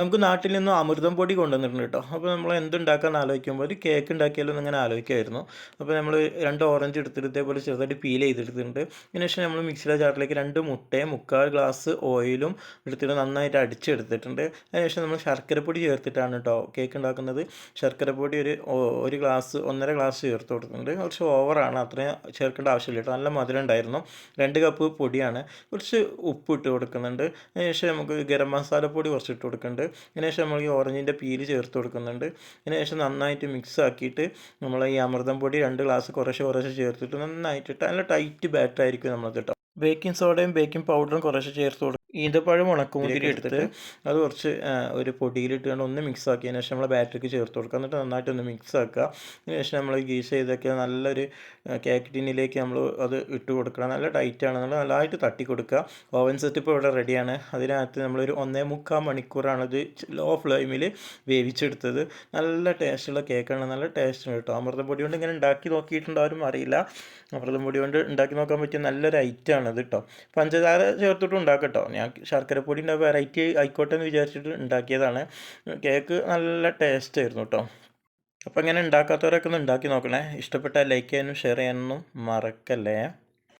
നമുക്ക് നാട്ടിൽ നിന്നും അമൃതം പൊടി കൊണ്ടുവന്നിട്ടുണ്ട് കേട്ടോ. അപ്പോൾ നമ്മൾ എന്തുണ്ടാക്കാൻ ആലോചിക്കുമ്പോൾ ഒരു കേക്ക് ഉണ്ടാക്കിയാലോ ഇങ്ങനെ ആലോചിക്കുമായിരുന്നു. അപ്പോൾ നമ്മൾ രണ്ട് ഓറഞ്ച് എടുത്തിട്ട് ഇതേപോലെ ചെറുതായിട്ട് പീൽ ചെയ്തെടുത്തിട്ടുണ്ട്. അതിന് ശേഷം നമ്മൾ മിക്സിയുടെ ചാറിലേക്ക് രണ്ട് മുട്ടയും മുക്കാൽ ഗ്ലാസ് ഓയിലും എടുത്തിട്ട് നന്നായിട്ട് അടിച്ചെടുത്തിട്ടുണ്ട്. അതിനുശേഷം നമ്മൾ ശർക്കരപ്പൊടി ചേർത്തിട്ടാണ് കേട്ടോ കേക്ക് ഉണ്ടാക്കുന്നത്. ശർക്കരപ്പൊടി ഒരു ഒരു ഗ്ലാസ് ഒന്നര ഗ്ലാസ് ചേർത്ത് കൊടുത്തിട്ടുണ്ട്. കുറച്ച് ഓവറാണ് അത്രയും ചേർക്കേണ്ട ആവശ്യമില്ല കേട്ടോ. നല്ല മധുരം ഉണ്ടായിരുന്നു. രണ്ട് കപ്പ് പൊടിയാണ്. കുറച്ച് ഉപ്പ് ഇട്ട് കൊടുക്കുന്നുണ്ട്. അതിനുശേഷം നമുക്ക് ഗരം മസാല പൊടി കുറച്ച് ഇട്ട് കൊടുക്കുന്നുണ്ട്. അതിനുശേഷം നമ്മൾ ഈ ഓറഞ്ചിന്റെ പീൽ ചേർത്ത് കൊടുക്കുന്നുണ്ട്. അതിനുശേഷം നന്നായിട്ട് മിക്സ് ആക്കിയിട്ട് നമ്മൾ ഈ അമൃതം പൊടി രണ്ട് ഗ്ലാസ് കുറേശ്ശെ കുറേശ്ശെ ചേർത്തിട്ട് നന്നായിട്ട് നല്ല ടൈറ്റ് ബാറ്റർ ആയിരിക്കും നമ്മൾ കേട്ടോ ബേക്കിംഗ് സോഡയും ബേക്കിംഗ് പൗഡറും കുറേശ്ശെ ചേർത്ത് കൊടുക്കും ഈന്തപ്പഴം ഉണക്കമുന്തിരി എടുത്തിട്ട് അത് കുറച്ച് ഒരു ഒരു പൊടിയിലിട്ടുകൊണ്ട് ഒന്ന് മിക്സ് ആക്കിയതിന് ശേഷം നമ്മൾ ബാറ്ററിക്ക് ചേർത്ത് കൊടുക്കുക. എന്നിട്ട് നന്നായിട്ട് ഒന്ന് മിക്സ് ആക്കുക. അതിന് ശേഷം നമ്മൾ ഗീസ് ചെയ്തൊക്കെ നല്ലൊരു കേക്ക് ടിന്നിലേക്ക് നമ്മൾ അത് ഇട്ട് കൊടുക്കുക നല്ല ടൈറ്റ് ആണ്. നമ്മൾ നല്ലതായിട്ട് തട്ടി കൊടുക്കുക. ഓവൻ സെറ്റ് ഇപ്പോൾ ഇവിടെ റെഡിയാണ് അതിനകത്ത് നമ്മളൊരു ഒന്നേ മുക്കാൽ മണിക്കൂറാണ് ഇത് ലോ ഫ്ലെയിമിൽ വേവിച്ചെടുത്തത്. നല്ല ടേസ്റ്റുള്ള കേക്കാണ് നല്ല ടേസ്റ്റ് കേട്ടോ. പൊടി കൊണ്ട് ഇങ്ങനെ ഉണ്ടാക്കി നോക്കിയിട്ടുണ്ടാവും അറിയില്ല. അമൃതം പൊടി കൊണ്ട് ഉണ്ടാക്കി നോക്കാൻ പറ്റിയ നല്ലൊരു ഐറ്റമാണ് ഇത് കേട്ടോ. പഞ്ചസാര ചേർത്തിട്ട് ഉണ്ടാക്കട്ടോ ഞാൻ ശർക്കരപ്പൊടിന്റെ വെറൈറ്റി ആയിക്കോട്ടെ എന്ന് വിചാരിച്ചിട്ട് ഉണ്ടാക്കിയതാണ്. കേക്ക് നല്ല ടേസ്റ്റ് ആയിരുന്നു കേട്ടോ അപ്പോൾ ഇങ്ങനെ ഉണ്ടാക്കാത്തവരൊക്കെ ഒന്ന് ഉണ്ടാക്കി നോക്കണേ. ഇഷ്ടപ്പെട്ടാൽ ലൈക്ക് ചെയ്യാനും ഷെയർ ചെയ്യാനൊന്നും മറക്കല്ലേ.